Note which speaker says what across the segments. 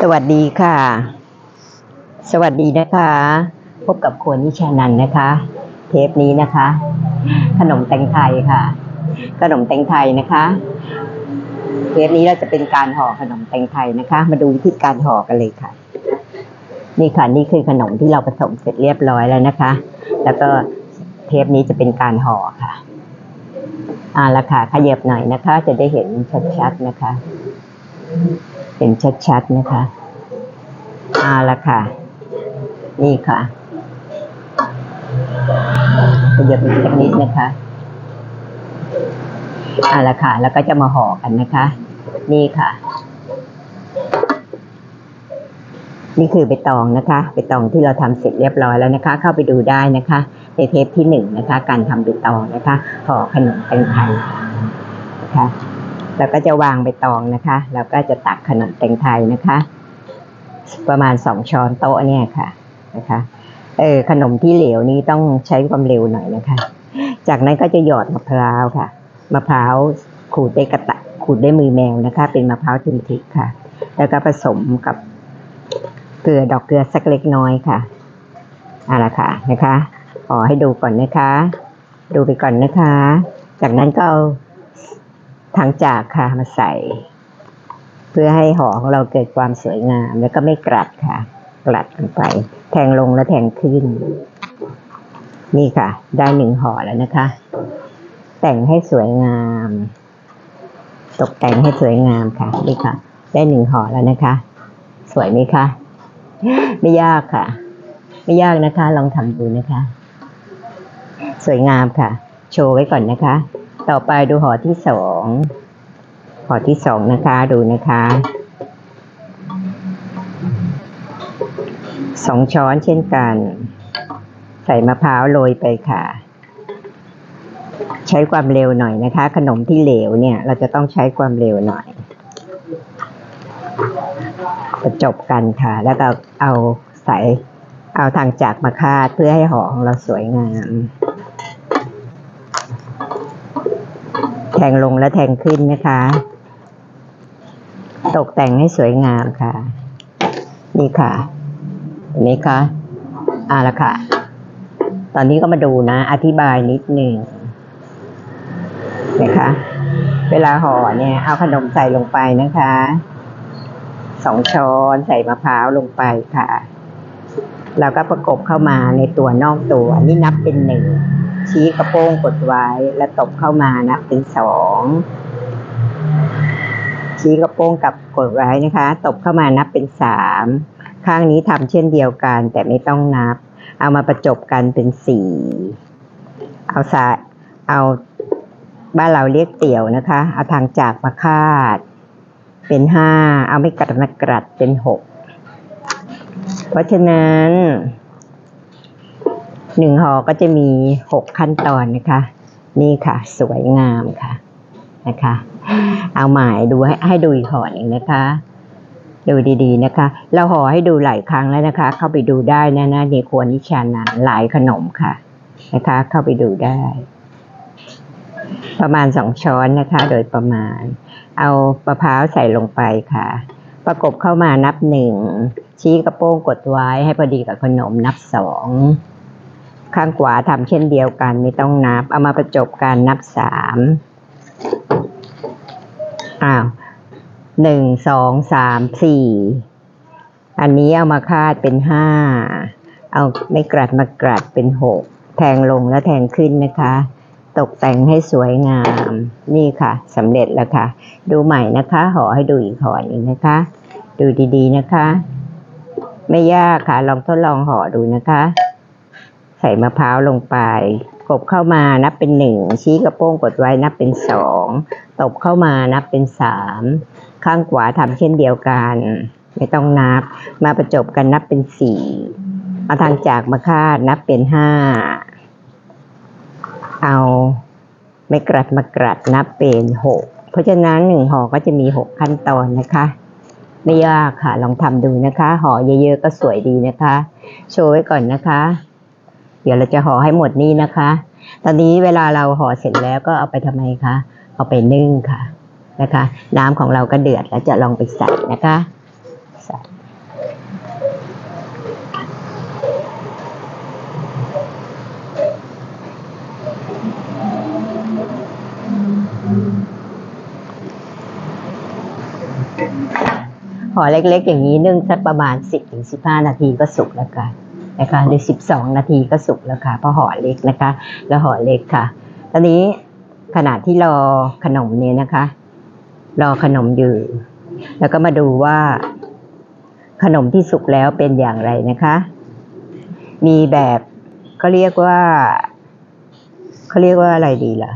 Speaker 1: สวัสดีค่ะ สวัสดีนะคะ พบกับครัวนิชานันนะคะ เทปนี้นะคะ ขนมแตงไทยค่ะ ขนมแตงไทยนะคะ เทปนี้เราจะเป็นการห่อขนมแตงไทยนะคะ มาดูวิธีการห่อกันเลยค่ะ นี่ค่ะนี่คือขนมที่เราผสมเสร็จเรียบร้อยแล้วนะคะ แล้วก็เทปนี้จะเป็นการห่อค่ะอ่าละค่ะขยับหน่อยนะคะ จะได้เห็นชัดๆนะคะ เห็นชัดๆนะคะเอาละค่ะ นี่ค่ะขยับอีกสักนิดนะคะเอาละค่ะ แล้วก็จะมาห่อกันนะคะ นี่ค่ะ นี่คือใบตองนะคะใบตองที่เราทำเสร็จเรียบร้อยแล้วนะคะ เข้าไปดูได้นะคะในเทปที่หนึ่งนะคะ การทำใบตองนะคะห่อขนมแตงไทยนะคะ แล้วก็จะวางใบตองนะคะ แล้วก็จะตักขนมแตงไทยนะคะ ประมาณสองช้อนโต๊ะเนี่ยค่ะนะคะ เออขนมที่เหลวนี้ต้องใช้ความเร็วหน่อยนะคะ จากนั้นก็จะหยอดมะพร้าวค่ะ มะพร้าวขูดด้วยกระตะขูดด้วยมือแมวนะคะ เป็นมะพร้าวทึนทิค่ะ แล้วก็ผสมกับเกลือดอกเกลือสักเล็กน้อยค่ะเอาละค่ะนะคะขอให้ดูก่อนนะคะ ดูไปก่อนนะคะ จากนั้นก็เอา ถังจากค่ะมาใส่ เพื่อให้ห่อของเราเกิดความสวยงาม แล้วก็ไม่กรัดค่ะกรัดลงไป แทงลงแล้วแทงขึ้น นี่ค่ะ ได้หนึ่งห่อแล้วนะคะ แต่งให้สวยงาม ตกแต่งให้สวยงามค่ะนี่ค่ะ ได้หนึ่งห่อแล้วนะคะ สวยไหมคะไม่ยากค่ะ ไม่ยากนะคะ ลองทำดูนะคะ สวยงามค่ะ โชว์ไว้ก่อนนะคะ ต่อไปดูห่อที่สองห่อที่สองนะคะดูนะคะสองช้อนเช่นกัน ใส่มะพร้าวโรยไปค่ะ ใช้ความเร็วหน่อยนะคะ ขนมที่เหลวเนี่ย เราจะต้องใช้ความเร็วหน่อยประจบกันค่ะ แล้วก็เอาใส่เอาทางจากมาคาดเพื่อให้ห่อของเราสวยงาม แทงลงและแทงขึ้นนะคะ ตกแต่งให้สวยงามค่ะ นี่ค่ะเห็นไหมคะอ่าละค่ะ ตอนนี้ก็มาดูนะ อธิบายนิดหนึ่งนะคะ เวลาห่อเนี่ย เอาขนมใส่ลงไปนะคะสองช้อนใส่มะพร้าวลงไปค่ะ แล้วก็ประกบเข้ามาในตัว นอกตัว นี่นับเป็นหนึ่ง ชี้กระโป้งกดไว้แล้วตบเข้ามานับเป็นสองชี้กระโป้งกับกดไว้นะคะ ตบเข้ามานับเป็นสามข้างนี้ทำเช่นเดียวกันแต่ไม่ต้องนับ เอามาประจบกันเป็นสี่เอาสายเอาบ้านเราเรียกเตี่ยวนะคะ เอาทางจากมาคาด เป็นห้าเอาไม่กรัดมากรัดเป็นหกเพราะฉะนั้น หนึ่งห่อก็จะมีหกขั้นตอนนะคะ นี่ค่ะ สวยงามค่ะนะคะ เอาหมายดูให้ให้ดูอีกห่อหนึ่งนะคะ ดูดีๆนะคะ เราห่อให้ดูหลายครั้งแล้วนะคะ เข้าไปดูได้นะนะในครัวนิชานันหลายขนมค่ะนะคะ เข้าไปดูได้ ประมาณสองช้อนนะคะ โดยประมาณ เอามะพร้าวใส่ลงไปค่ะ ประกบเข้ามานับหนึ่งชี้กระโป้งกดไว้ให้พอดีกับขนมนับสอง ข้างขวาทำเช่นเดียวกัน ไม่ต้องนับ เอามาประจบกันนับสามอ้าวหนึ่งสองสามสี่อันนี้เอามาคาดเป็นห้าเอาไม่กรัดมากรัดเป็นหกแทงลงแล้วแทงขึ้นนะคะ ตกแต่งให้สวยงาม นี่ค่ะสำเร็จแล้วค่ะ ดูใหม่นะคะห่อให้ดูอีกห่อหนึ่งนะคะ ดูดีๆนะคะ ไม่ยากค่ะ ลองทดลองห่อดูนะคะ ใส่มะพร้าวลงไป กบเข้ามานับเป็นหนึ่งชี้กระโป้งกดไว้นับเป็นสองตบเข้ามานับเป็นสามข้างขวาทำเช่นเดียวกัน ไม่ต้องนับ มาประจบกันนับเป็นสี่เอาทางจากมาคาดนับเป็นห้าเอาไม่กรัดมากรัดนับเป็นหกเพราะฉะนั้นหนึ่งห่อก็จะมีหกขั้นตอนนะคะ ไม่ยากค่ะลองทำดูนะคะห่อเยอะๆก็สวยดีนะคะ โชว์ไว้ก่อนนะคะ เดี๋ยวเราจะห่อให้หมดนี่นะคะ ตอนนี้เวลาเราห่อเสร็จแล้วก็เอาไปทำไมคะ เอาไปนึ่งค่ะนะคะ น้ำของเราก็เดือดแล้วจะลองไปใส่นะคะใส่ห่อเล็กๆ อย่างนี้นึ่งสักประมาณ 10-15 นาทีก็สุกแล้วกัน นะคะหรือสิบสองนาทีก็สุกแล้วค่ะเพราะห่อเล็กนะคะ แล้วห่อเล็กค่ะ ตอนนี้ขณะที่รอขนมเนี่ยนะคะ รอขนมอยู่ แล้วก็มาดูว่า ขนมที่สุกแล้วเป็นอย่างไรนะคะ มีแบบเขาเรียกว่าเขาเรียกว่าอะไรดีล่ะ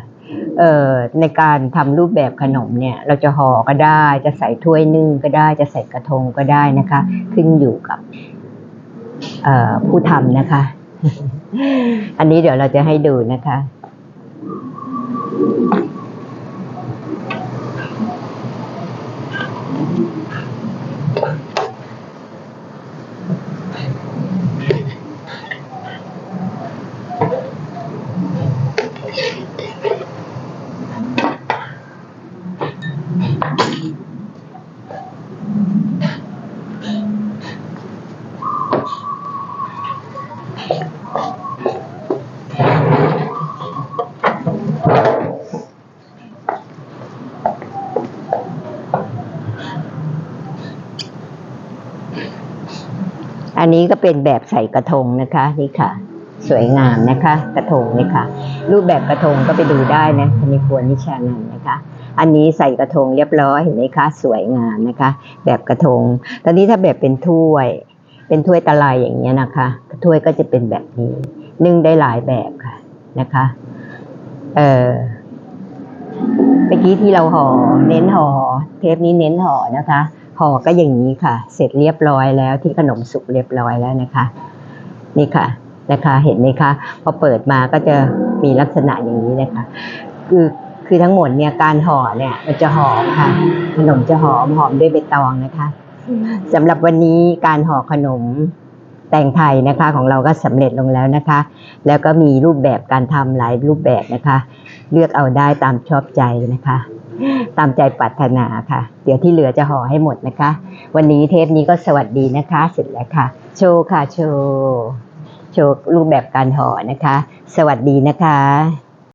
Speaker 1: เอ่อในการทำรูปแบบขนมเนี่ย เราจะห่อก็ได้ จะใส่ถ้วยนึ่งก็ได้ จะใส่กระทงก็ได้นะคะ ขึ้นอยู่กับ ผู้ทำนะคะ อันนี้เดี๋ยวเราจะให้ดูนะคะ อันนี้ก็เป็นแบบใส่กระทงนะคะนี่ค่ะ สวยงามนะคะ กระทงนี่ค่ะ รูปแบบกระทงก็ไปดูได้นะในครัวนิชานันท์นะคะ อันนี้ใส่กระทงเรียบร้อยเห็นไหมคะ สวยงามนะคะ แบบกระทง ตอนนี้ถ้าแบบเป็นถ้วย เป็นถ้วยตะไลอย่างเงี้ยนะคะถ้วยก็จะเป็นแบบนี้นึ่งได้หลายแบบค่ะนะคะเออเมื่อกี้ที่เราห่อเน้นห่อเทปนี้เน้นห่อนะคะ อก็อย่างนี้ค่ะ เสร็จเรียบร้อยแล้วที่ขนมสุกเรียบร้อยแล้วนะคะ นี่ค่ะนะคะเห็นไหมคะพอเปิดมาก็จะมีลักษณะอย่างนี้นะคะ คือคือทั้งหมดเนี่ยการห่อเนี่ยมันจะหอมค่ะ ขนมจะหอมหอมด้วยใบตองนะคะสำหรับวันนี้การห่อขนมแตงไทยนะคะของเราก็สำเร็จลงแล้วนะคะ แล้วก็มีรูปแบบการทำหลายรูปแบบนะคะ เลือกเอาได้ตามชอบใจนะคะ ตามใจปรารถนาค่ะ เดี๋ยวที่เหลือจะห่อให้หมดนะคะ วันนี้เทปนี้ก็สวัสดีนะคะ เสร็จแล้วค่ะ โชว์ค่ะ โชว์ โชว์รูปแบบการห่อนะคะ สวัสดีนะคะ